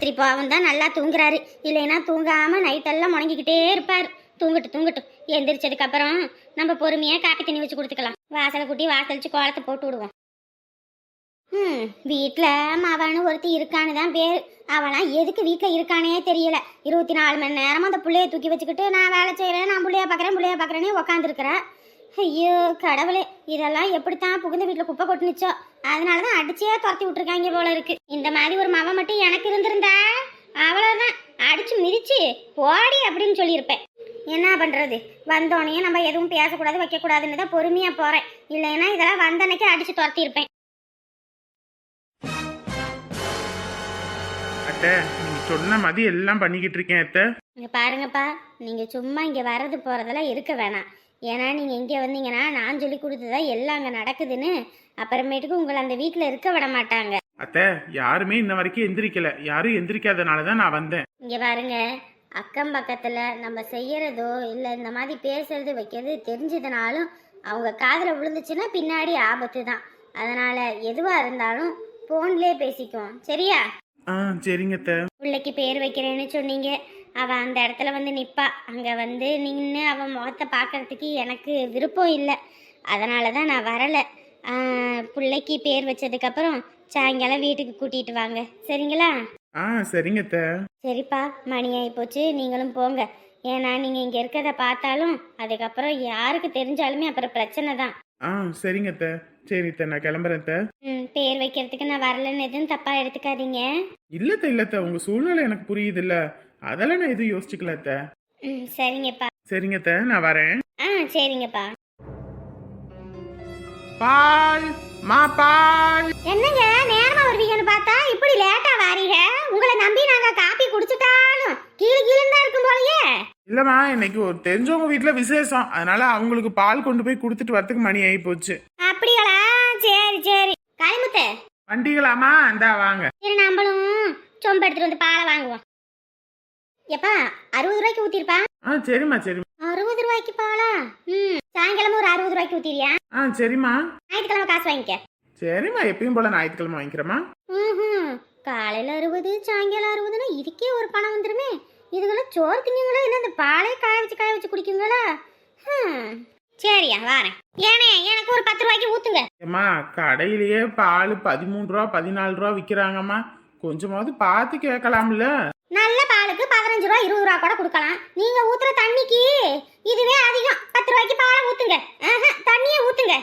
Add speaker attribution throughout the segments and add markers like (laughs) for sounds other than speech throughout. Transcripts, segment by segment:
Speaker 1: ஆஸ்பத்திரி போகவும் தான் நல்லா தூங்குறாரு. இல்லைன்னா தூங்காமல் நைட்டெல்லாம் முடங்கிக்கிட்டே இருப்பார். தூங்கட்டும் தூங்கட்டும். எந்திரிச்சதுக்கு அப்புறம் நம்ம பொறுமையாக காப்பி தண்ணி வச்சு கொடுத்துக்கலாம். வாசலை கூட்டி வாசலிச்சு கோலத்தை போட்டு விடுவோம். ம் வீட்டில் மவனு ஒருத்தி இருக்கான்னு தான் பேர். அவனா எதுக்கு வீட்டில் இருக்கானே தெரியல. இருபத்தி நாலு மணி நேரமும் அந்த புள்ளைய தூக்கி வச்சுக்கிட்டு நான் வேலை செய்கிறேன் நான் பிள்ளைய பார்க்குறேன் பிள்ளைய பார்க்குறேனே உக்காந்துருக்கிறேன் ஐயோ கடவுளே இதெல்லாம் எப்படித்தான் புகுந்த வீட்டில் குப்பை கொட்டுனுச்சோ? அதனால தான் அடிச்சே துரத்தி விட்டுருக்காங்க போல இருக்கு. இந்த மாதிரி ஒரு மவ மட்டும் எனக்கு இருந்திருந்தா அவ்வளோதான் அடிச்சு மிதிச்சு ஓடி அப்படின்னு சொல்லியிருப்பேன். என்ன பண்ணுறது வந்தோடனே நம்ம எதுவும் பேசக்கூடாது வைக்கக்கூடாதுன்னு தான் பொறுமையாக போகிறேன் இல்லைன்னா இதெல்லாம் வந்தன்னைக்கு அடிச்சு துரத்தியிருப்பேன்.
Speaker 2: அத்தை நீங்க சொன்ன மாதிரி எல்லாம் பண்ணிக்கிட்டு இருக்கேன் அத்தை.
Speaker 1: இங்க பாருங்கப்பா நீங்க சும்மா இங்க வர்றது போறதெல்லாம் இருக்க வேணாம். ஏன்னா நீங்க இங்க வந்தீங்கன்னா நான் சொல்லி கொடுத்ததா எல்லாம் அங்க நடக்குதுன்னு அப்புறமேட்டுக்கு உங்களை அந்த வீட்ல இருக்க விட மாட்டாங்க.
Speaker 2: அத்தை யாருமே இன்ன வரைக்கும் எந்திரிக்கல. யாரும் எந்திரிக்காதனால தான் நான் வந்தேன்.
Speaker 1: இங்க பாருங்க அக்கம் பக்கத்துல நம்ம செய்யறதோ இல்ல இந்த மாதிரி பேசுறது வைக்கிறது தெரிஞ்சதுனாலும் அவங்க காதுல விழுந்துச்சுன்னா பின்னாடி ஆபத்து தான். அதனால எதுவா இருந்தாலும் போன்லயே பேசிக்குவோம். சரியா?
Speaker 2: ஆ சரிங்க அத்தை.
Speaker 1: பிள்ளைக்கு பேர் வைக்கிறேன்னு சொன்னீங்க. அவ அந்த இடத்துல வந்து நிப்பா. அங்க வந்து நின்று அவன் முகத்தை பார்க்கறதுக்கு எனக்கு விருப்பம் இல்லை. அதனால தான் நான் வரல. பிள்ளைக்கு பேர் வச்சதுக்கப்புறம் சாயங்காலம் வீட்டுக்கு கூட்டிட்டு வாங்க. சரிங்களா?
Speaker 2: ஆ சரிங்க
Speaker 1: சரிப்பா மணி ஆகி போச்சு. நீங்களும் போங்க. ஏன்னா நீங்கள் இங்கே இருக்கிறத பார்த்தாலும் அதுக்கப்புறம் யாருக்கு தெரிஞ்சாலுமே அப்புறம் பிரச்சனை தான்.
Speaker 2: ஆ சரிங்க சரி நான் கிளம்புறேன்
Speaker 1: ம் பேர் வைக்கிறதுக்கு நான் வரலன்னு எதுவும் தப்பாக எடுத்துக்காதீங்க.
Speaker 2: இல்லத்த இல்லத்த உங்க சூழ்நிலை எனக்கு புரியுது இல்ல அதெல்லாம் நான் எதுவும் யோசிச்சுக்கல அத்தை.
Speaker 1: ம் சரிங்கப்பா.
Speaker 2: சரிங்க அத்தை நான் வரேன்.
Speaker 1: ஆ சரிங்கப்பா.
Speaker 2: பால் மா பால்.
Speaker 1: என்னங்க நேரமா வருவீங்கன்னு பார்த்தா இப்படி லேட்டா வாரீங்க? உங்களை நம்பி நாங்க காப்பி குடிச்சிட்டாலும் கீழே கீழே தான் இருக்கும் போலயே.
Speaker 2: இல்லம்மா இன்னைக்கு ஒரு தெரிஞ்சவங்க வீட்ல விசேஷம். அதனால அவங்களுக்கு பால் கொண்டு போய் கொடுத்துட்டு வரதுக்கு மணி ஆகி போச்சு.
Speaker 1: அப்படிங்களா? சரி சரி. களிமுத்து
Speaker 2: வண்டிகளாமா இந்தா வாங்க.
Speaker 1: சரி நம்மளும் சொம்பு எடுத்துட்டு வந்து பாலை வாங்குவோம். எப்பா அறுபது ரூபாய்க்கு ஊத்திருப்பா?
Speaker 2: ஆ சரிம்மா சரிம்மா.
Speaker 1: அறுபது ரூபாய்க்கு பாலா? ம் சாயங்காலம் ஒரு அறுபது ரூபாய்க்கு ஊத்திரியா
Speaker 2: ஆ சரிம்மா.
Speaker 1: ஞாயிற்றுக்கிழமை காசு வாங்கிக்க.
Speaker 2: சரிம்மா எப்பயும் போல ஞாயிற்றுக்கிழமை வாங்கிக்கிறேம்மா.
Speaker 1: ம் காலையில அறுபது சாயங்காலம் அறுபதுன்னா இதுக்கே ஒரு பணம் வந்துருமே. இதுக்கெல்லாம் சோறு திங்குங்களா இல்லை இந்த பாலே காய வச்சு காய வச்சு குடிக்குங்களா ஹம். சரியா வாரேன். ஏனே எனக்கு ஒரு பத்து ரூபாய்க்கு ஊத்துங்க.
Speaker 2: ஏம்மா கடையிலேயே பால் பதிமூணு ரூபா பதினாலு ரூபா விற்கிறாங்கம்மா கொஞ்சமாவது பார்த்து கேட்கலாம்ல.
Speaker 1: நல்ல பாலுக்கு பதினஞ்சு ரூபா இருபது ரூபா கூட கொடுக்கலாம். நீங்க ஊத்துற தண்ணிக்கு இதுவே அதிகம். பத்து ரூபாய்க்கு பாலை ஊத்துங்க. ஆஹா, தண்ணியே ஊத்துங்க.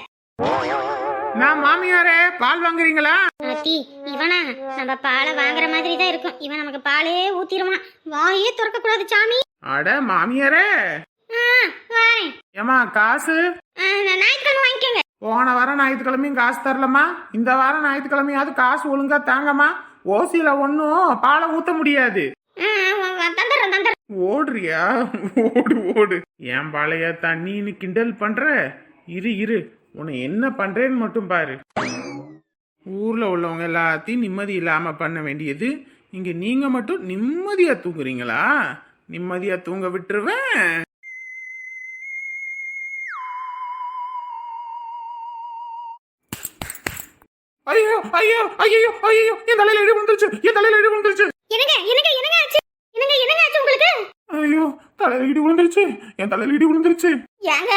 Speaker 2: நான் மாமியாரே பால் வாங்குறீங்களா?
Speaker 1: ஆத்தி இவனா நம்ம பாலை வாங்குற மாதிரி தான் இருக்கும். இவன் நமக்கு பாலே ஊத்திடுவான் வாயே திறக்க கூடாது சாமி.
Speaker 2: அட மாமியாரே. ஏம்மா காசு?
Speaker 1: ஞாயிற்றுக்கிழமை வாங்கிக்கோங்க.
Speaker 2: போன வாரம் ஞாயிற்றுக்கிழமையும் காசு தரலம்மா. இந்த வாரம் ஞாயிற்றுக்கிழமையாவது காசு ஒழுங்கா தாங்கம்மா. ஓசியில ஒன்றும் பாலை ஊத்த முடியாது. ஓடுறியா? ஓடு ஓடு. என் பழைய தண்ணின்னு கிண்டல் பண்ற? இரு இரு. உன்னை என்ன பண்றேன்னு மட்டும் பாரு. ஊர்ல உள்ளவங்க எல்லாத்தையும் நிம்மதி இல்லாம பண்ண வேண்டியது. இங்க நீங்க மட்டும் நிம்மதியா தூங்குறீங்களா? நிம்மதியா தூங்க விட்டுருவேன். ஐயோ ஐயோ ஐயோ ஐயோ என் தலையில இடி வந்துருச்சு என் தலையில இடி வந்துருச்சு
Speaker 1: என்னங்க என்னங்க என்னங்க ஆச்சு என்னங்க என்னங்க ஆச்சு உங்களுக்கு
Speaker 2: ஐயோ தலையில இடி விழுந்துருச்சு. என் தலையில இடி விழுந்துருச்சு.
Speaker 1: ஏங்க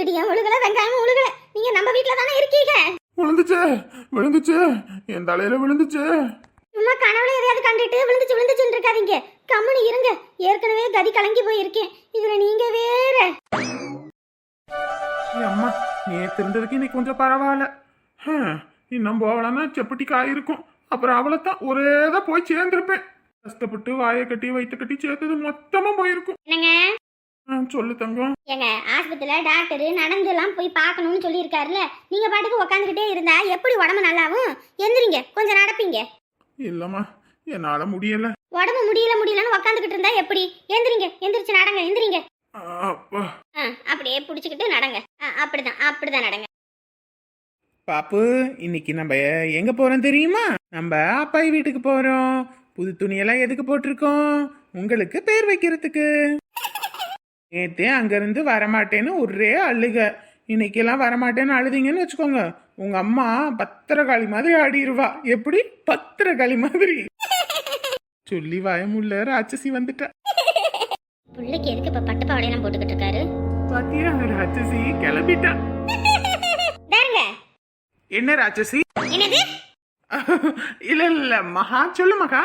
Speaker 1: இடியா உழுகல வெங்காயம் உழுகல. நீங்க நம்ம வீட்ல தானே இருக்கீங்க?
Speaker 2: விழுந்துச்சு. விழுந்துச்சு. என் தலையில விழுந்துச்சு.
Speaker 1: சும்மா கனவுல எதையாவது கண்டுட்டு விழுந்துச்சு விழுந்துச்சுன்னு இருக்காதீங்க. கம்முனு இருங்க. ஏற்கனவே கதி கலங்கி போயிருக்கேன். இதுல நீங்க வேற.
Speaker 2: அம்மா நேத்து இருந்ததுக்கு இன்னைக்கு கொஞ்சம் பரவாயில்ல. இன்னும் போகலன்னா செப்பட்டி காயிருக்கும் அப்புறம் அவளைத்தான் ஒரே தான் போய் சேர்ந்திருப்பேன். கஷ்டப்பட்டு வாயை கட்டி வயிற்று கட்டி சேர்த்தது மொத்தமா போயிருக்கும்.
Speaker 1: என்னங்க?
Speaker 2: ஆ, சொல்லு தங்கம்.
Speaker 1: ஏங்க ஆஸ்பத்திரியில டாக்டர் நடந்துலாம் போய் பார்க்கணும்னு சொல்லியிருக்காருல்ல. நீங்க பாட்டுக்கு உக்காந்துக்கிட்டே இருந்தா எப்படி உடம்பு நல்லாவும்? எந்திரிங்க கொஞ்சம் நடப்பீங்க.
Speaker 2: இல்லம்மா என்னால முடியல.
Speaker 1: உடம்பு முடியல முடியலன்னு உக்காந்துக்கிட்டு இருந்தா எப்படி? எந்திரிங்க எந்திரிச்சு நடங்க எந்திரிங்க.
Speaker 2: ஆ, அப்பா.
Speaker 1: ஆ, அப்படியே பிடிச்சிக்கிட்டு நடங்க. ஆ, அப்படிதான் அப்படிதான் நடங்க.
Speaker 2: பாப்பு இன்னைக்கு நம்ம எங்க போறோம் தெரியுமா? நம்ம அப்பாய் வீட்டுக்கு போறோம். புது துணியெல்லாம் எதுக்கு போட்டிருக்கோம்? உங்களுக்கு பேர் வைக்கிறதுக்கு. நேத்தே அங்கிருந்து வரமாட்டேன்னு ஒரே அழுக. இன்னைக்கெல்லாம் வரமாட்டேன்னு அழுதீங்கன்னு வச்சுக்கோங்க. உங்க அம்மா பத்திரகாளி மாதிரி ஆடிருவா. எப்படி? பத்திரகாளி மாதிரி. சொல்லி வாயமுள்ள ராட்சசி வந்துட்டா.
Speaker 1: பிள்ளைக்கு எதுக்கு இப்ப பட்டு பாவாடையெல்லாம் போட்டுக்கிட்டு இருக்காரு?
Speaker 2: ராட்சசி? கிளம்பிட்டா. (laughs) என்ன ராட்சசி?
Speaker 1: என்னது?
Speaker 2: இல்ல இல்ல மகா. சொல்லு மகா.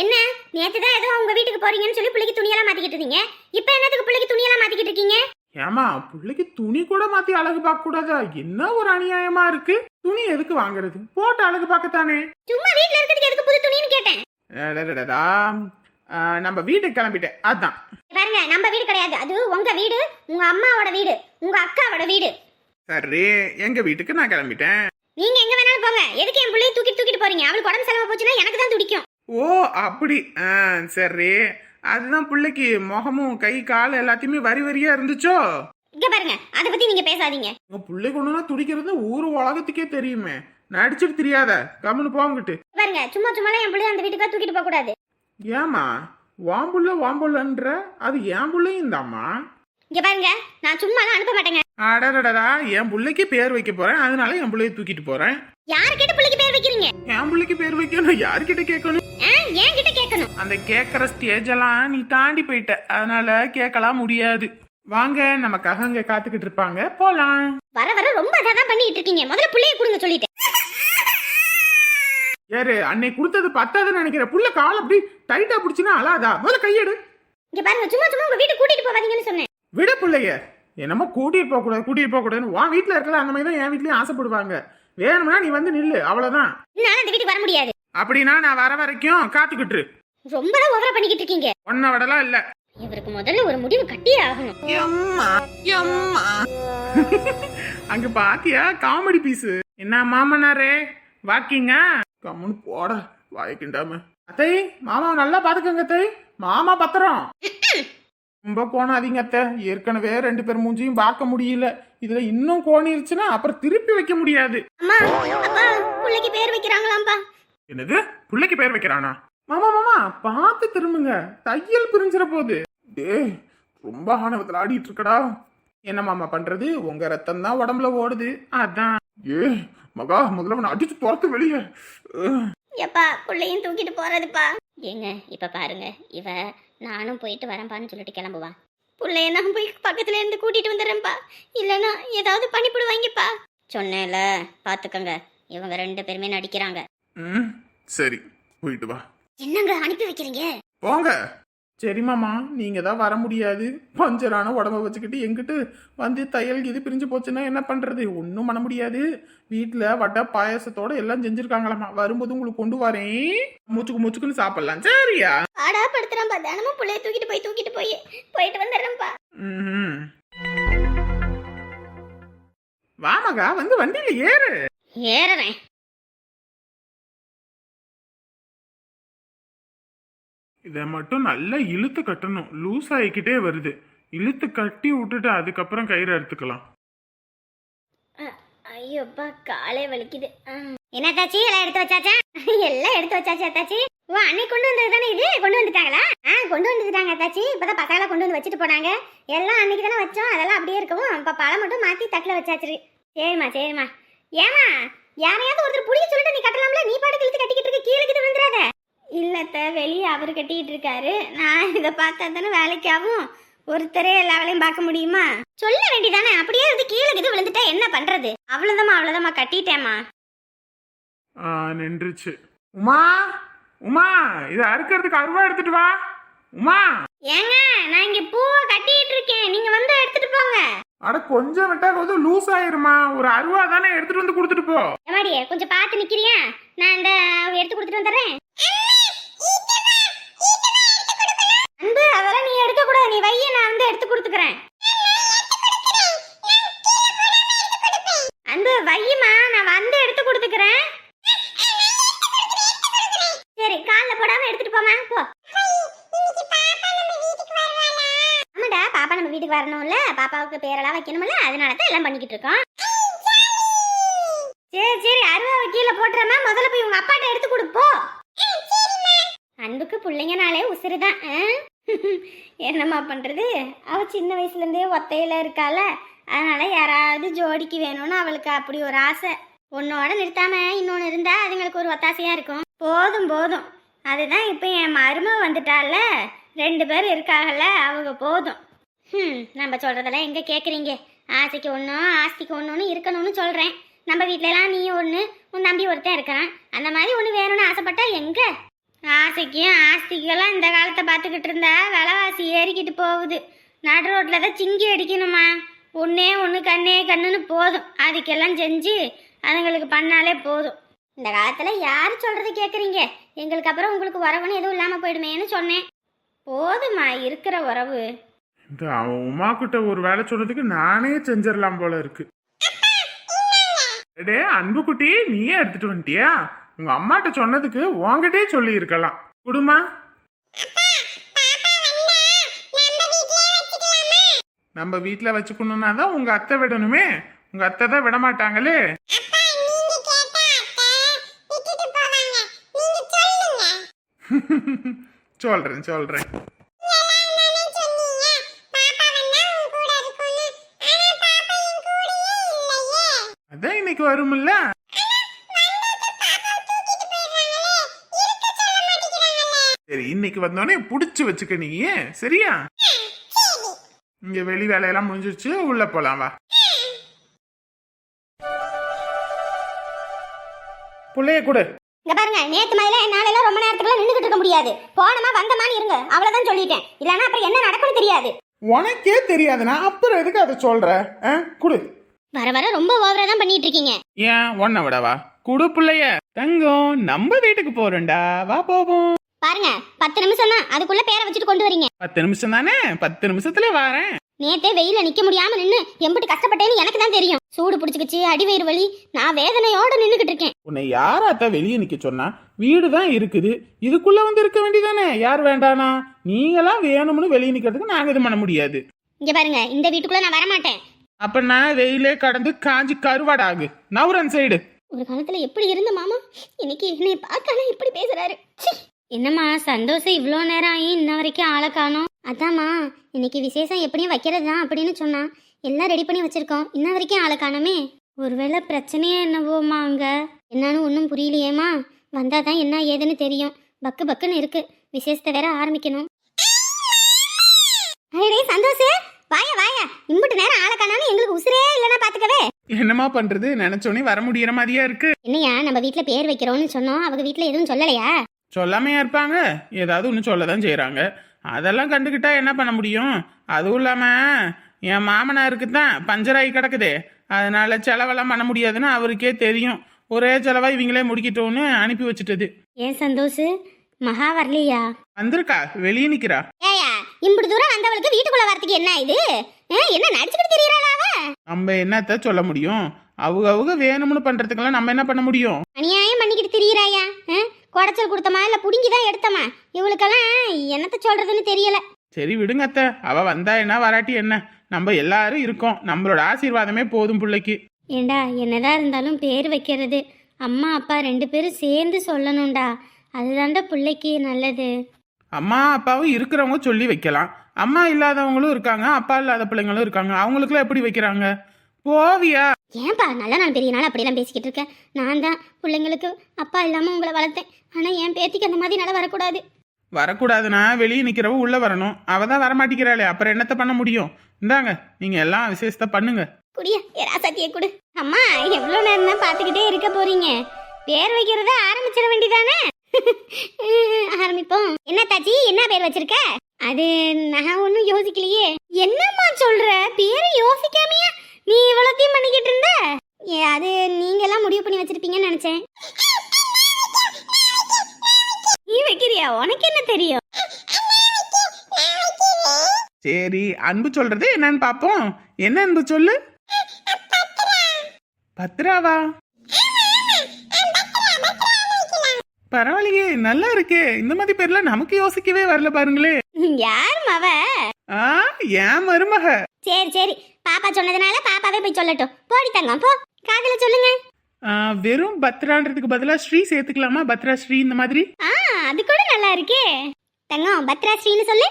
Speaker 1: என்ன? நேத்து தான் ஏதோ உங்க வீட்டுக்கு போறீங்கன்னு சொல்லி பிள்ளைக்கு துணியெல்லாம் மாத்திக்கிட்டு இருந்தீங்க. இப்போ என்னத்துக்கு பிள்ளைக்கு துணியெல்லாம் மாத்திக்கிட்டு இருக்கீங்க?
Speaker 2: ஏமா பிள்ளைக்கு துணி கூட மாத்தி அழகு பார்க்க கூடாதா என்ன ஒரு அநியாயமா இருக்கு? துணி எதுக்கு வாங்குறது? போட்டு அழகு பார்க்கத்தானே?
Speaker 1: சும்மா வீட்ல இருக்கிறதுக்கு எதுக்கு புது துணின்னு கேட்டேன்.
Speaker 2: அடடடடா. நம்ம வீட்டுக்கு கிளம்பிட்டேன். அதான்.
Speaker 1: பாருங்க நம்ம வீடு கிடையாது. அது உங்க வீடு உங்க அம்மாவோட வீடு உங்க அக்காவோட வீடு.
Speaker 2: சரி எங்க வீட்டுக்கு நான் கிளம்பிட்டேன்.
Speaker 1: நீங்க எங்க வேணாலும் போங்க. எதுக்கு என் தூக்கிட்டு தூக்கிட்டு போறீங்க. அவளுக்கு உடம்பு செலவு போச்சுன்னா எனக்கு தான் துடிக்கும்.
Speaker 2: ஓ அப்படி. ஆ சரி. அதுதான் பிள்ளைக்கு முகமும் கை கால் எல்லாத்தையுமே வரி வரியா இருந்துச்சோ?
Speaker 1: இங்க பாருங்க. அதை பத்தி நீங்க பேசாதீங்க.
Speaker 2: உங்க பிள்ளை கொண்டுனா துடிக்கிறது ஊர் உலகத்துக்கே தெரியுமே. நடிச்சிட்டு தெரியாத. கம்முன்னு போங்கிட்டு
Speaker 1: பாருங்க. சும்மா சும்மாலாம் என் பிள்ளைய அந்த வீட்டுக்கு தூக்கிட்டு போக கூடாது.
Speaker 2: ஏமா வாம்புள்ள வாம்புள்ளன்ற? அது என் பிள்ளையும் தாம்மா.
Speaker 1: இங்க பாருங்க. நான் சும்மாலாம் அனுப்ப மாட்டேங்க.
Speaker 2: அடடடா என் பிள்ளைக்கு பேர் வைக்க போறேன் அதனால என் பிள்ளைய தூக்கிட்டு போறேன்.
Speaker 1: யாரு கிட்ட பிள்ளைக்கு பேர் வைக்கிறீங்க?
Speaker 2: என் பிள்ளைக்கு பேர் வைக்கணும் யார்கிட்ட கேட்கணும்?
Speaker 1: என் கிட்ட கேட்கணும்.
Speaker 2: அந்த கேட்குற ஸ்டேஜ் எல்லாம் நீ தாண்டி போயிட்ட அதனால கேட்கலாம் முடியாது. வாங்க நமக்காக அங்க காத்துக்கிட்டு இருப்பாங்க. போலாம்.
Speaker 1: வர வர ரொம்ப அதான் பண்ணிட்டு இருக்கீங்க. முதல்ல பிள்ளைய கொடுங்க சொல்லிட்டேன்
Speaker 2: யாரு அன்னை கொடுத்தது பத்தாதுன்னு நினைக்கிற புள்ள கால் அப்படி டைட்டா பிடிச்சினா அழாதா? முதல்ல கையெடு.
Speaker 1: இங்க பாருங்க சும்மா சும்மா உங்க வீட்டுக்கு கூட்டிட்டு போவாதீங்கன்னு சொன்னேன்.
Speaker 2: விட பிள்ளைய. என்னமோ கூட்டிட்டு போக கூடாது கூட்டிட்டு போக கூடாதுன்னு உன் வீட்டுல இருக்கல அந்த மாதிரி தான் என் வீட்லயும் ஆசைப்படுவாங்க. வேணும்னா நீ வந்து நில்லு அவ்வளவுதான்.
Speaker 1: என்னால அந்த வீட்டுக்கு வர முடியாது.
Speaker 2: அப்படின்னா நான் வர வரைக்கும் காத்துக்கிட்டு
Speaker 1: ரொம்ப ஓவரா பண்ணிக்கிட்டு இருக்கீங்க.
Speaker 2: ஒன்ன விடலாம் இல்ல.
Speaker 1: இவருக்கு முதல்ல ஒரு முடிவு கட்டியே ஆகணும்.
Speaker 2: எம்மா எம்மா. (laughs) அங்க பாத்தியா காமெடி பீஸ் என்ன மாமனாரே வாக்கிங்க. கம்முன்னு போட வாய்க்கிண்டாம அத்தை மாமா நல்லா பாத்துக்கோங்க அத்தை. மாமா பத்திரம். ரொம்ப கோணாதீங்க அத்தை ஏற்கனவே ரெண்டு பேர் மூஞ்சியும் பார்க்க முடியல. இதுல இன்னும் கோணிருச்சுன்னா அப்புறம் திருப்பி வைக்க முடியாது.
Speaker 1: அம்மா அப்பா பிள்ளைக்கு பேர் வைக்கிறாங்களாம்பா
Speaker 2: என்னது? பிள்ளைக்கு பேர் வைக்கிறானா? மாமா மாமா பார்த்து திரும்புங்க. தையல் பிரிஞ்சிட போகுது டேய் ரொம்ப ஆணவத்தில் ஆடிட்டு இருக்கடா. என்ன மாமா பண்றது? உங்க ரத்தம் தான் உடம்புல ஓடுது. அதான். ஏ மகா முதல்ல அடிச்சு துரத்து வெளியே.
Speaker 1: எப்பா பிள்ளையும் தூக்கிட்டு போறதுப்பா. ஏங்க இப்ப பாருங்க. இவ நானும் போயிட்டு வரேன்ப்பான்னு சொல்லிட்டு கிளம்புவா. பிள்ளைய நான் போய் பக்கத்துல இருந்து கூட்டிட்டு வந்துடுறேன்ப்பா. இல்லைன்னா ஏதாவது பண்ணிவிடுவாங்கப்பா சொன்னேன்ல பாத்துக்கோங்க. இவங்க ரெண்டு பேருமே நடிக்கிறாங்க.
Speaker 2: ம் சரி. போயிட்டு வா.
Speaker 1: என்னங்க அனுப்பி வைக்கிறீங்க?
Speaker 2: போங்க. சரி மாமா நீங்க தான் வர முடியாது. பஞ்சரான உடம்ப வச்சுக்கிட்டு எங்கிட்டு வந்து தையல் இது பிரிஞ்சு போச்சுன்னா என்ன பண்றது? ஒன்றும் பண்ண முடியாது. வீட்டில் வடை பாயாசத்தோட எல்லாம் செஞ்சிருக்காங்களாமா. வரும்போது உங்களுக்கு கொண்டு வரேன். மூச்சுக்கு மூச்சுக்குன்னு சாப்பிடலாம். சரியா?
Speaker 1: ஆடா படுத்துறான்பா தினமும் பிள்ளைய தூக்கிட்டு போய் தூக்கிட்டு போய் போயிட்டு வந்துடுறேன்ப்பா
Speaker 2: ம்ஹும். வா மகா வந்து வண்டியில ஏறு.
Speaker 1: ஏறுறேன்.
Speaker 2: இதை மட்டும் நல்லா இழுத்து கட்டணும். லூஸ் ஆகிக்கிட்டே வருது. இழுத்து கட்டி விட்டுட்டு அதுக்கப்புறம் கயிறு அறுத்துக்கலாம்
Speaker 1: ஐயோப்பா காலே வலிக்குது. என்ன தாச்சி எல்லாம் எடுத்து வச்சாச்சா? எல்லாம் எடுத்து வச்சாச்சா தாச்சி ஓ அன்னைக்கு கொண்டு வந்தது தானே இது? கொண்டு வந்துட்டாங்களா? ஆ கொண்டு வந்துட்டாங்க தாச்சி இப்போதான் பசங்களை கொண்டு வந்து வச்சுட்டு போனாங்க. எல்லாம் அன்னைக்கு தானே வச்சோம். அதெல்லாம் அப்படியே இருக்கவும் இப்போ பழம் மட்டும் மாற்றி தட்டில் வச்சாச்சு. சரிம்மா சரிம்மா. ஏமா யாரையாவது ஒருத்தர் புடிக்க சொல்லிட்டு நீ கட்டலாம்ல? நீ பாட்டு இழுத்து கட்டிக்கிட்டு இருக்க கீழே கிட்ட விழுந்துடாத இல்லத்த வெளியே அவர் கட்டிக்கிட்டு இருக்காரு. நான் இதை பார்த்தா தானே வேலைக்கு ஆகும் ஒருத்தரே எல்லா வேலையும் பார்க்க முடியுமா? சொல்ல வேண்டியதானே? அப்படியே இருந்து கீழே இது விழுந்துட்டா என்ன பண்றது? அவ்வளவுதாம்மா அவ்வளவுதாம்மா கட்டிட்டேம்மா.
Speaker 2: ஆ நின்றுச்சு. உமா உமா இதை அறுக்கிறதுக்கு அருவா எடுத்துட்டு வா. உமா.
Speaker 1: ஏங்க நான் இங்க பூவை கட்டிட்டு இருக்கேன். நீங்க வந்து எடுத்துட்டு போங்க.
Speaker 2: அட கொஞ்சம் விட்டா கொஞ்சம் லூஸ் ஆயிருமா ஒரு அருவா தானே எடுத்துட்டு வந்து கொடுத்துட்டு போ.
Speaker 1: எமாடியே கொஞ்சம் பார்த்து நிக்கிறியா? நான் இந்த எடுத்து கொடுத்துட்டு வந்துடுறேன் அன்பு அதெல்லாம் நீ எடுக்க கூடாது நீ வைய நான் வந்து எடுத்து கொடுத்துக்கிறேன் அன்பு வையுமா நான் வந்து எடுத்து கொடுத்துக்கிறேன். சரி கால்ல போடாம எடுத்துட்டு போமா போ. ஆமாடா பாப்பா நம்ம வீட்டுக்கு வரணும்ல பாப்பாவுக்கு பேரெல்லாம் வைக்கணும்ல அதனால தான் எல்லாம் பண்ணிக்கிட்டு இருக்கோம். சரி சரி அருவாவை கீழே போட்டுறமா முதல்ல போய் உங்க அப்பாட்ட எடுத்து கொடுப்போம் அன்புக்கு பிள்ளைங்கனாலே உசுறுதான் ஆ? என்னம்மா பண்ணுறது அவள் சின்ன வயசுலேருந்தே ஒத்தையில் ஒத்தையில இருக்கால யாராவது ஜோடிக்கு வேணும்னு அவளுக்கு அப்படி ஒரு ஆசை. உன்னோட நிறுத்தாம இன்னொன்று இருந்தால் அதுங்களுக்கு ஒரு ஒத்தாசையாக இருக்கும். போதும் போதும். அதுதான் இப்போ என் மருமக வந்துட்டால ரெண்டு பேர் இருக்காங்கல்ல அவங்க போதும். ம் நம்ம சொல்கிறதெல்லாம் எங்கே கேட்குறீங்க ஆசைக்கு ஒன்றும் ஆஸ்திக்கு ஒன்றுன்னு இருக்கணும்னு சொல்கிறேன் நம்ம வீட்டிலலாம் நீ ஒன்று உன் தம்பி ஒருத்தன் இருக்கிறான். அந்த மாதிரி ஒன்று வேணும்னு ஆசைப்பட்டா எங்கே? ஆசைக்கும் ஆஸ்திக்கெல்லாம் இந்த காலத்தை பார்த்துக்கிட்டு இருந்தா விலைவாசி ஏறிக்கிட்டு போகுது. நடு ரோட்டில் தான் சிங்கி அடிக்கணுமா? ஒன்றே ஒன்று கண்ணே கண்ணுன்னு போதும். அதுக்கெல்லாம் செஞ்சு அதுங்களுக்கு பண்ணாலே போதும். இந்த காலத்தில் யார் சொல்கிறது கேட்குறீங்க எங்களுக்கு அப்புறம் உங்களுக்கு உறவுன்னு எதுவும் இல்லாமல் போயிடுமேன்னு சொன்னேன். போதுமா இருக்கிற உறவு?
Speaker 2: இந்த அவன் உமா கிட்ட ஒரு வேலை சொன்னதுக்கு நானே செஞ்சிடலாம் போல இருக்கு. டே அன்பு குட்டி நீயே எடுத்துட்டு வந்துட்டியா? உங்க அம்மாட்ட சொன்னதுக்கு உங்ககிட்டே சொல்லி இருக்கலாம் குடுமா. நம்ம வீட்டுல வச்சுக்கணும்னா தான் உங்க அத்தை விடணுமே. உங்க அத்தை தான் விட மாட்டாங்களே (laughs) சொல்றேன் சொல்றேன். அதான் இன்னைக்கு வரும்ல. சரி இன்னைக்கு வந்தோடனே புடிச்சு வச்சுக்க நீ சரியா? இங்க வெளி வேலையெல்லாம் முடிஞ்சிருச்சு உள்ள போலாம் வா. புள்ளைய கொடு.
Speaker 1: இங்க பாருங்க நேத்து மாதிரிலாம் என்னால எல்லாம் ரொம்ப நேரத்துக்குலாம் நின்றுகிட்டு இருக்க முடியாது. போனமா வந்தமான்னு இருங்க. அவ்வளவுதான் சொல்லிட்டேன். இல்லைன்னா அப்புறம் என்ன நடக்கும்னு தெரியாது.
Speaker 2: உனக்கே தெரியாதுன்னா அப்புறம் எதுக்கு அதை சொல்ற? குடு.
Speaker 1: வர வர ரொம்ப ஓவரா தான் பண்ணிட்டு இருக்கீங்க.
Speaker 2: ஏன் ஒன்ன விடவா? குடு புள்ளைய. தங்கம் நம்ம வீட்டுக்கு போறோம்டா. வா போவோம்.
Speaker 1: பாருங்க பத்து நிமிஷம் தான். அதுக்குள்ள பேரை வச்சுட்டு கொண்டு வரீங்க.
Speaker 2: பத்து நிமிஷம் தானே? பத்து நிமிஷத்துல வரேன்.
Speaker 1: நேத்தே வெயில நிக்க முடியாம நின்னு எம்பிட்டு கஷ்டப்பட்டேன்னு எனக்கு தான் தெரியும். சூடு பிடிச்சிக்கிச்சு அடிவயிறு வலி நான் வேதனையோட நின்னுகிட்டு இருக்கேன்.
Speaker 2: உன்னை யாராத்த வெளியே நிக்க சொன்னா வீடு தான் இருக்குது. இதுக்குள்ள வந்து இருக்க வேண்டியதானே? யார் வேண்டானா? நீங்களாம் வேணும்னு வெளியே நிக்கிறதுக்கு நாங்க இது பண்ண முடியாது.
Speaker 1: இங்க பாருங்க இந்த வீட்டுக்குள்ள நான் வரமாட்டேன்.
Speaker 2: அப்ப நான் வெயிலே கடந்து காஞ்சி கருவாடாகு நவுரன் சைடு
Speaker 1: ஒரு காலத்துல எப்படி இருந்த மாமா? இன்னைக்கு என்னை பார்த்தாலே இப்படி பேசுறாரு. என்னம்மா சந்தோஷம் இவ்வளோ நேரம் ஆகி இன்ன வரைக்கும் ஆளை காணோம். அதாம்மா இன்னைக்கு விசேஷம் எப்படியும் வைக்கிறது தான் அப்படின்னு சொன்னான். எல்லாம் ரெடி பண்ணி வச்சிருக்கோம். இன்ன வரைக்கும் ஆளை காணோமே. ஒருவேளை பிரச்சனையே என்னவோமா அங்க? என்னன்னு ஒன்றும் புரியலையேம்மா. வந்தால் தான் என்ன ஏதுன்னு தெரியும். பக்கு பக்குன்னு இருக்கு. விசேஷத்தை வேற ஆரம்பிக்கணும். அடே சந்தோஷ். வாயா வாயா. இம்புட்டு நேரம் ஆளை காணாலும் எங்களுக்கு உசுரே இல்லைன்னா பார்த்துக்கவே.
Speaker 2: என்னமா பண்றது? நினைச்சோனே வர முடியற மாதிரியா இருக்கு.
Speaker 1: என்னையா நம்ம வீட்டில் பேர் வைக்கிறோம்னு சொன்னோம். அவங்க வீட்டில் எதுவும் சொல்லலையா?
Speaker 2: சொல்லாமையா இருப்பாங்க. ஏதாவது ஒன்று சொல்லதான் செய்றாங்க. அதெல்லாம் கண்டுக்கிட்டா என்ன பண்ண முடியும்? அதுவும் இல்லாம என் மாமனாருக்கு தான் பஞ்சராகி கிடக்குதே. அதனால செலவெல்லாம் பண்ண முடியாதுன்னு அவருக்கே தெரியும். ஒரே செலவா இவங்களே முடிக்கிட்டோன்னு அனுப்பி வச்சுட்டது.
Speaker 1: ஏன் சந்தோஷ்? மகா வரலையா?
Speaker 2: வந்திருக்கா. வெளியே நிக்கிறா.
Speaker 1: ஏயா இம்புட்டு தூரம் வந்தவளுக்கு வீட்டுக்குள்ள வரதுக்கு என்ன இது? என்ன நடிச்சுக்கிட்டு தெரியறாளா
Speaker 2: நம்ம என்னத்த சொல்ல முடியும்? அவங்க அவங்க வேணும்னு பண்றதுக்கெல்லாம் நம்ம என்ன பண்ண முடியும்?
Speaker 1: அநியாயம் பண்ணிக்கிட்டு திரியறாயா? குடைச்சல் கொடுத்தமா இல்ல புடுங்கி தான் எடுத்தமா? இவளுக்கெல்லாம் என்னத்த சொல்றதுன்னு தெரியல.
Speaker 2: சரி விடுங்க அத்தை. அவ வந்தா என்ன வராட்டி என்ன? நம்ம எல்லாரும் இருக்கோம். நம்மளோட ஆசீர்வாதமே போதும் பிள்ளைக்கு.
Speaker 1: ஏண்டா என்னதான் இருந்தாலும் பேர் வைக்கிறது. அம்மா அப்பா ரெண்டு பேரும் சேர்ந்து சொல்லணும்டா. அதுதான்டா பிள்ளைக்கு நல்லது.
Speaker 2: அம்மா அப்பாவும் இருக்கிறவங்க சொல்லி வைக்கலாம். அம்மா இல்லாதவங்களும் இருக்காங்க அப்பா இல்லாத பிள்ளைங்களும் இருக்காங்க. அவங்களுக்குலாம் எப்படி வைக்கிறாங்க? போவியா?
Speaker 1: ஏன்பா நல்ல நாள் பெரிய நாள் அப்படியெல்லாம் பேசிக்கிட்டு இருக்க? நான் தான் பிள்ளைங்களுக்கு அப்பா இல்லாமல் உங்களை வளர்த்தேன். ஆனால் என் பேத்திக்கு அந்த மாதிரி நல்லா வரக்கூடாது.
Speaker 2: வரக்கூடாதுன்னா வெளியே நிக்கிறவ உள்ள வரணும். அவ தான் வரமாட்டேங்கிறாளே அப்புறம் என்னத்த பண்ண முடியும்? இந்தாங்க நீங்க எல்லாம் விசேஷத்தை பண்ணுங்க.
Speaker 1: குடியா ஏரா சத்திய குடு. அம்மா எவ்வளோ நேரம் தான் பார்த்துக்கிட்டே இருக்க போறீங்க? பேர் வைக்கிறத ஆரம்பிச்சிட வேண்டியதானே? (laughs) ஆரம்பிப்போம். என்ன தாச்சி என்ன பேர் வச்சிருக்க? அது நான் ஒன்றும் யோசிக்கலையே. என்னம்மா சொல்ற? பேரை யோசிக்காமையா. நீ இவ்வளோத்தையும் பண்ணிக்கிட்டு இருந்த? அது நீங்கெல்லாம் முடிவு பண்ணி வச்சிருப்பீங்கன்னு நினைச்சேன். நீ வைக்கிறியா? உனக்கு என்ன தெரியும்?
Speaker 2: சரி அன்பு சொல்றது என்னன்னு பாப்போம். என்ன அன்பு சொல்லு? பத்ராவா? பரவாயில்லையே நல்லா இருக்கே. இந்த மாதிரி பேர்லாம் நமக்கு யோசிக்கவே வரல பாருங்களே.
Speaker 1: யார் மவ?
Speaker 2: ஆ ஏன் மருமக.
Speaker 1: சரி சரி. பாப்பா சொன்னதுனால பாப்பாவே போய் சொல்லட்டும். போடி தங்கம் போ. காதுல சொல்லுங்க.
Speaker 2: வெறும் பத்ரான்றதுக்கு பதிலா ஸ்ரீ சேர்த்துக்கலாமா? பத்ரா ஸ்ரீ இந்த மாதிரி?
Speaker 1: ஆ அது கூட நல்லா இருக்கே. தங்கம் பத்ரா ஸ்ரீன்னு சொல்லு.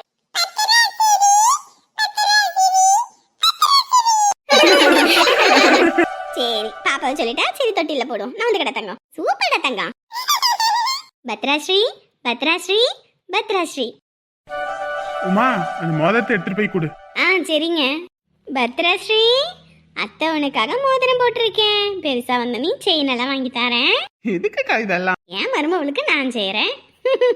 Speaker 1: சரி பாப்பாவை சொல்லிட்டா. சரி தொட்டில போடும். நான் வந்து கடை தங்கம். சூப்பர்டா தங்கம். பத்ரா ஸ்ரீ. பத்ராஸ்ரீ பத்ராஸ்ரீ
Speaker 2: உமா அந்த மோதிரத்தை எடுத்துட்டு போய் கொடு.
Speaker 1: ஆ சரிங்க. பத்ராஸ்ரீ அத்தை உனக்காக மோதிரம் போட்டிருக்கேன். பெருசா வந்த நீ செயின் எல்லாம் வாங்கி தரேன்.
Speaker 2: எதுக்குக்கா இதெல்லாம்?
Speaker 1: என் மருமவளுக்கு நான் செய்கிறேன் (laughs)